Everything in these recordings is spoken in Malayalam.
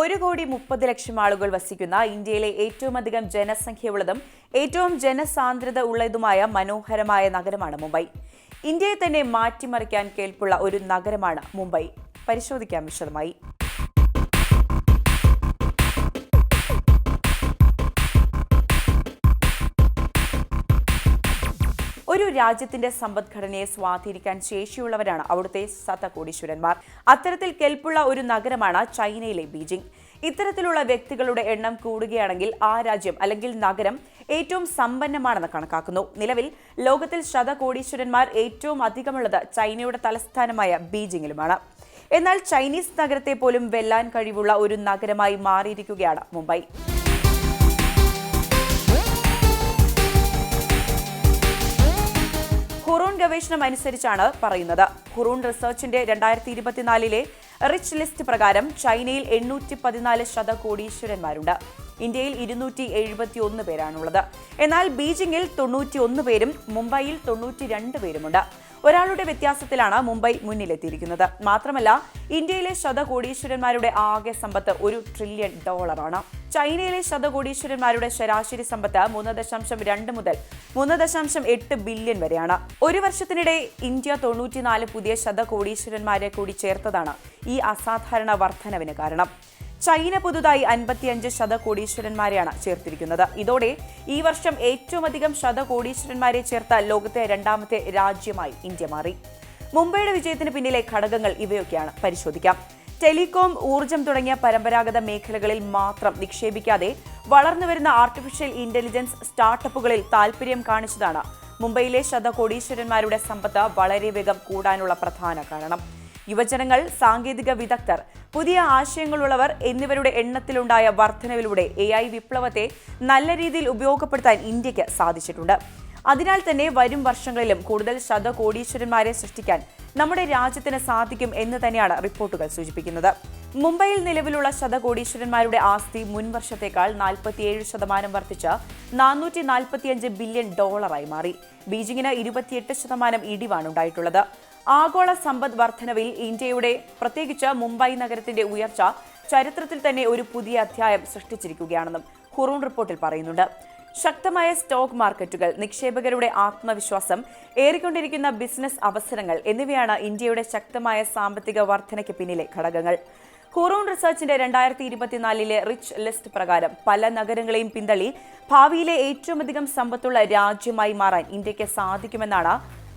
ഒരു കോടി മുപ്പത് ലക്ഷം ആളുകൾ വസിക്കുന്ന ഇന്ത്യയിലെ ഏറ്റവും അധികം ജനസംഖ്യയുള്ളതും ഏറ്റവും ജനസാന്ദ്രത ഉള്ളതുമായ മനോഹരമായ നഗരമാണ് മുംബൈ. ഇന്ത്യയെ തന്നെ മാറ്റിമറിക്കാൻ കേൾപ്പുള്ള ഒരു നഗരമാണ് മുംബൈ. പരിശോധിക്കാം വിശദമായി. രാജ്യത്തിന്റെ സമ്പദ്ഘടനയെ സ്വാധീനിക്കാൻ ശേഷിയുള്ളവരാണ് അവിടുത്തെ സതകോടീശ്വരന്മാർ. അത്തരത്തിൽ കെൽപ്പുള്ള ഒരു നഗരമാണ് ചൈനയിലെ ബീജിംഗ്. ഇത്തരത്തിലുള്ള വ്യക്തികളുടെ എണ്ണം കൂടുകയാണെങ്കിൽ ആ രാജ്യം അല്ലെങ്കിൽ നഗരം ഏറ്റവും സമ്പന്നമാണെന്ന് കണക്കാക്കുന്നു. നിലവിൽ ലോകത്തിൽ ശതകോടീശ്വരന്മാർ ഏറ്റവും അധികമുള്ളത് ചൈനയുടെ തലസ്ഥാനമായ ബീജിംഗിലുമാണ് എന്നാൽ ചൈനീസ് നഗരത്തെ പോലും വെല്ലാൻ കഴിവുള്ള ഒരു നഗരമായി മാറിയിരിക്കുകയാണ് മുംബൈ. ഗവേഷണം അനുസരിച്ചാണ് പറയുന്നത്. ഹുറൂൺ റിസർച്ചിന്റെ രണ്ടായിരത്തി ഇരുപത്തിനാലിലെ റിച്ച് ലിസ്റ്റ് പ്രകാരം ചൈനയിൽ എണ്ണൂറ്റി പതിനാല് ശതകോടീശ്വരന്മാരുണ്ട്. ഇന്ത്യയിൽ ഇരുന്നൂറ്റി എഴുപത്തി ഒന്ന് പേരാണുള്ളത്. എന്നാൽ ബീജിംഗിൽ തൊണ്ണൂറ്റി ഒന്ന് പേരും മുംബൈയിൽ തൊണ്ണൂറ്റി രണ്ട് പേരുമുണ്ട്. ഒരാളുടെ വ്യത്യാസത്തിലാണ് മുംബൈ മുന്നിലെത്തിയിരിക്കുന്നത്. മാത്രമല്ല ഇന്ത്യയിലെ ശതകോടീശ്വരന്മാരുടെ ആകെ സമ്പത്ത് ഒരു ട്രില്യൺ ഡോളറാണ്. ചൈനയിലെ ശതകോടീശ്വരന്മാരുടെ ശരാശരി സമ്പത്ത് മൂന്ന് ദശാംശം രണ്ട് മുതൽ മൂന്ന് ദശാംശം എട്ട് ബില്യൺ വരെയാണ്. ഒരു വർഷത്തിനിടെ ഇന്ത്യ തൊണ്ണൂറ്റിനാല് പുതിയ ശതകോടീശ്വരന്മാരെ കൂടി ചേർത്തതാണ് ഈ അസാധാരണ വർധനവിന് കാരണം. ചൈന പുതുതായി അൻപത്തിയഞ്ച് ശതകോടീശ്വരന്മാരെയാണ് ചേർത്തിരിക്കുന്നത്. ഇതോടെ ഈ വർഷം ഏറ്റവും അധികം ശതകോടീശ്വരന്മാരെ ചേർത്ത ലോകത്തെ രണ്ടാമത്തെ രാജ്യമായി ഇന്ത്യ മാറി. മുംബൈയുടെ വിജയത്തിന് പിന്നിലെ ഘടകങ്ങൾ ഇവയൊക്കെയാണ്. പരിശോധിക്കാം. ടെലികോം ഊർജം തുടങ്ങിയ പരമ്പരാഗത മേഖലകളിൽ മാത്രം നിക്ഷേപിക്കാതെ വളർന്നുവരുന്ന ആർട്ടിഫിഷ്യൽ ഇന്റലിജൻസ് സ്റ്റാർട്ടപ്പുകളിൽ താൽപര്യം കാണിച്ചതാണ് മുംബൈയിലെ ശതകോടീശ്വരന്മാരുടെ സമ്പത്ത് വളരെ വേഗം കൂടാനുള്ള പ്രധാന കാരണം. യുവജനങ്ങൾ സാങ്കേതിക വിദഗ്ധർ പുതിയ ആശയങ്ങളുള്ളവർ എന്നിവരുടെ എണ്ണത്തിലുണ്ടായ വർധനവിലൂടെ എ ഐ വിപ്ലവത്തെ നല്ല രീതിയിൽ ഉപയോഗപ്പെടുത്താൻ ഇന്ത്യയ്ക്ക് സാധിച്ചിട്ടുണ്ട്. അതിനാൽ തന്നെ വരും വർഷങ്ങളിലും കൂടുതൽ ശതകോടീശ്വരന്മാരെ സൃഷ്ടിക്കാൻ നമ്മുടെ രാജ്യത്തിന് സാധിക്കും എന്ന് തന്നെയാണ് റിപ്പോർട്ടുകൾ സൂചിപ്പിക്കുന്നത്. മുംബൈയിൽ നിലവിലുള്ള ശതകോടീശ്വരന്മാരുടെ ആസ്തി മുൻവർഷത്തേക്കാൾ നാൽപ്പത്തിയേഴ് ശതമാനം വർദ്ധിച്ച് നാനൂറ്റി നാൽപ്പത്തിയഞ്ച് ബില്യൺ ഡോളറായി മാറി. ബീജിംഗിന് ഇരുപത്തിയെട്ട് ശതമാനം ഇടിവാണ് ഉണ്ടായിട്ടുള്ളത്. ആഗോള സമ്പദ് വർധനവിൽ ഇന്ത്യയുടെ പ്രത്യേകിച്ച് മുംബൈ നഗരത്തിന്റെ ഉയർച്ച ചരിത്രത്തിൽ തന്നെ ഒരു പുതിയ അധ്യായം സൃഷ്ടിച്ചിരിക്കുകയാണെന്നും ഹുറൂൺ റിപ്പോർട്ടിൽ പറയുന്നുണ്ട്. ശക്തമായ സ്റ്റോക്ക് മാർക്കറ്റുകൾ നിക്ഷേപകരുടെ ആത്മവിശ്വാസം ഏറിക്കൊണ്ടിരിക്കുന്ന ബിസിനസ് അവസരങ്ങൾ എന്നിവയാണ് ഇന്ത്യയുടെ ശക്തമായ സാമ്പത്തിക വർധനയ്ക്ക് പിന്നിലെ ഘടകങ്ങൾ. ഹൂറോൺ റിസർച്ചിന്റെ രണ്ടായിരത്തി ഇരുപത്തിനാലിലെ റിച്ച് ലിസ്റ്റ് പ്രകാരം പല നഗരങ്ങളെയും പിന്തള്ളി ഭാവിയിലെ ഏറ്റവും അധികം സമ്പത്തുള്ള രാജ്യമായി മാറാൻ ഇന്ത്യയ്ക്ക് സാധിക്കുമെന്നാണ്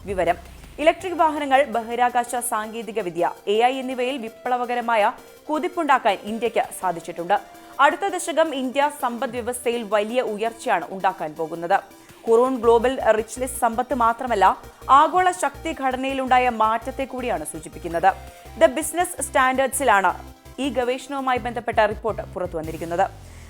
വിവരം. ഇലക്ട്രിക് വാഹനങ്ങൾ ബഹിരാകാശ സാങ്കേതിക വിദ്യ എ ഐ എന്നിവയിൽ വിപ്ലവകരമായ കുതിപ്പുണ്ടാക്കാൻ ഇന്ത്യയ്ക്ക് സാധിച്ചിട്ടുണ്ട്. അടുത്ത ദശകം ഇന്ത്യ സമ്പദ് വ്യവസ്ഥയിൽ വലിയ ഉയർച്ചയാണ് ഉണ്ടാക്കാൻ പോകുന്നത്. കുറൂൺ ഗ്ലോബൽ റിച്ച് ലിസ്റ്റ് സമ്പത്ത് മാത്രമല്ല ആഗോള ശക്തി ഘടനയിലുണ്ടായ മാറ്റത്തെ കൂടിയാണ് സൂചിപ്പിക്കുന്നത്. ദ ബിസിനസ് സ്റ്റാൻഡേർഡ്സിലാണ് ഈ ഗവേഷണവുമായി ബന്ധപ്പെട്ട റിപ്പോർട്ട് പുറത്തു വന്നിരിക്കുന്നത്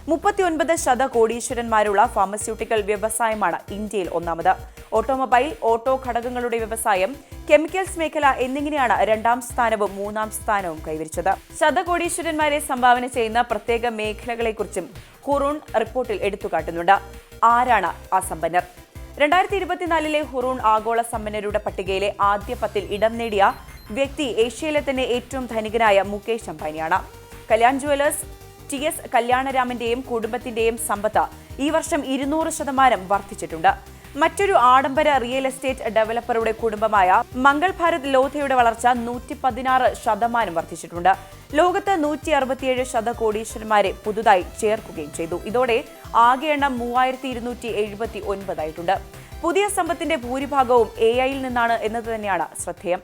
മുപ്പത്തിയൊൻപത് ശത കോടീശ്വരന്മാരുള്ള ഫാർമസ്യൂട്ടിക്കൽ വ്യവസായമാണ് ഇന്ത്യയിൽ ഒന്നാമത്. ഓട്ടോമൊബൈൽ ഓട്ടോ ഘടകങ്ങളുടെ വ്യവസായം കെമിക്കൽസ് മേഖല എന്നിങ്ങനെയാണ് രണ്ടാം സ്ഥാനവും മൂന്നാം സ്ഥാനവും കൈവരിച്ചത്. ശതകോടീശ്വരന്മാരെ സംഭാവന ചെയ്യുന്ന പ്രത്യേക മേഖലകളെക്കുറിച്ചും ഹുറൂൺ റിപ്പോർട്ടിൽ എടുത്തുകാട്ടുന്നുണ്ട്. ആരാണ് ആ സമ്പന്നർ? രണ്ടായിരത്തി ഇരുപത്തിനാലിലെ ഹുറൂൺ ആഗോള സമ്പന്നരുടെ പട്ടികയിലെ ആദ്യ പത്തിൽ ഇടം നേടിയ വ്യക്തി ഏഷ്യയിലെ തന്നെ ഏറ്റവും ധനികനായ മുകേഷ് അംബാനിയാണ്. കല്യാൺ ജുവലേഴ്സ് ടി എസ് കല്യാണരാമന്റെയും കുടുംബത്തിന്റെയും സമ്പത്ത് ഈ വർഷം ഇരുന്നൂറ് ശതമാനം വർദ്ധിച്ചിട്ടുണ്ട്. മറ്റൊരു ആഡംബര റിയൽ എസ്റ്റേറ്റ് ഡെവലപ്പറുടെ കുടുംബമായ മംഗൾ ഭാരത് ലോധയുടെ വളർച്ച നൂറ്റി പതിനാറ് ശതമാനം വർദ്ധിച്ചിട്ടുണ്ട്. ലോകത്ത് നൂറ്റി അറുപത്തിയേഴ് ശതകോടീശ്വരന്മാരെ പുതുതായി ചേർക്കുകയും ചെയ്തു. ഇതോടെ ആകെ എണ്ണം മൂവായിരത്തി ഇരുന്നൂറ്റി എഴുപത്തി ഒൻപതായിട്ടുണ്ട് പുതിയ സമ്പത്തിന്റെ ഭൂരിഭാഗവും എ ഐയിൽ നിന്നാണ് എന്നത് തന്നെയാണ് ശ്രദ്ധേയം.